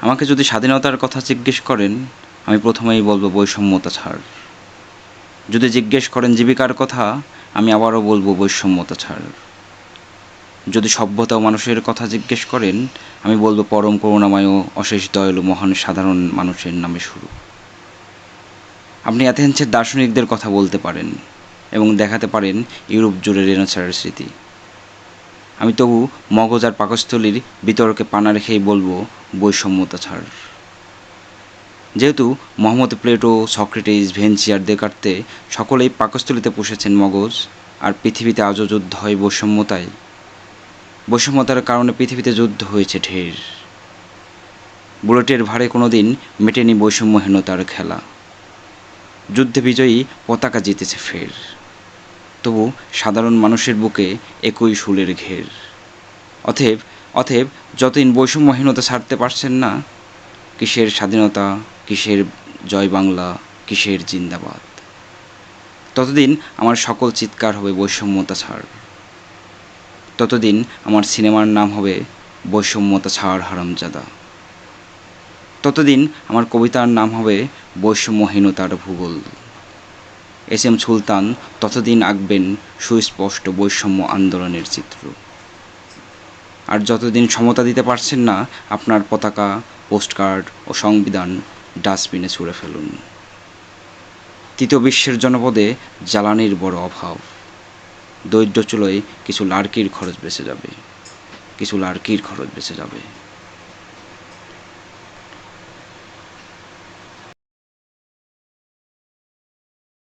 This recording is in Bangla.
আমাকে যদি স্বাধীনতার কথা জিজ্ঞেস করেন, আমি প্রথমেই বলব বৈষম্যতা ছাড়। যদি জিজ্ঞেস করেন জীবিকার কথা, আমি আবারও বলব বৈষম্যতা ছাড়। যদি সভ্যতা ও মানুষের কথা জিজ্ঞেস করেন, আমি বলব পরম করুণাময় অশেষ দয়ালু মহান সাধারণ মানুষের নামে শুরু। আপনি অ্যাথেন্সের দার্শনিকদের কথা বলতে পারেন এবং দেখাতে পারেন ইউরোপ জুড়ে রেনেসাঁর স্মৃতি। আমি তবু মগজ আর পাকস্থলীর বিতর্কে পানা রেখেই বলব বৈষম্যতা ছাড় যেহেতু মোহাম্মদ প্লেটো, সক্রেটিস ভেনসিয়ার দেকার্তে সকলেই পাকস্থলীতে পুষেছেন মগজ, আর পৃথিবীতে আজও যুদ্ধ হয় বৈষম্যতায়। বৈষম্যতার কারণে পৃথিবীতে যুদ্ধ হয়েছে ঢের। বুলেটের ভারে কোনো দিন মেটেনি বৈষম্যহীনতার খেলা। যুদ্ধে বিজয়ী পতাকা জিতেছে ফের। তবু সাধারণ মানুষের বুকে একই শুলের ঘের। অথেব অথেব যতদিন বৈষম্যহীনতা ছাড়তে পারছেন না, কিসের স্বাধীনতা, কিসের জয় বাংলা, কিসের জিন্দাবাদ? ততদিন আমার সকল চিৎকার হবে বৈষম্যতা ছাড়। ততদিন আমার সিনেমার নাম হবে বৈষম্যতা ছাড় হারামজাদা। ততদিন আমার কবিতার নাম হবে বৈষম্যহীনতার ভূগোল। এস এম সুলতান ততদিন আঁকবেন সুস্পষ্ট বৈষম্য আন্দোলনের চিত্র। আর যতদিন সমতা দিতে পারছেন না, আপনার পতাকা, পোস্টকার্ড ও সংবিধান ডাস্টবিনে ছুঁড়ে ফেলুন। তৃতীয় বিশ্বের জনপদে জ্বালানির বড় অভাব। দৈর্য চুলোয় কিছু লাড়কির খরচ বেঁচে যাবে। কিছু লাড়কির খরচ বেঁচে যাবে।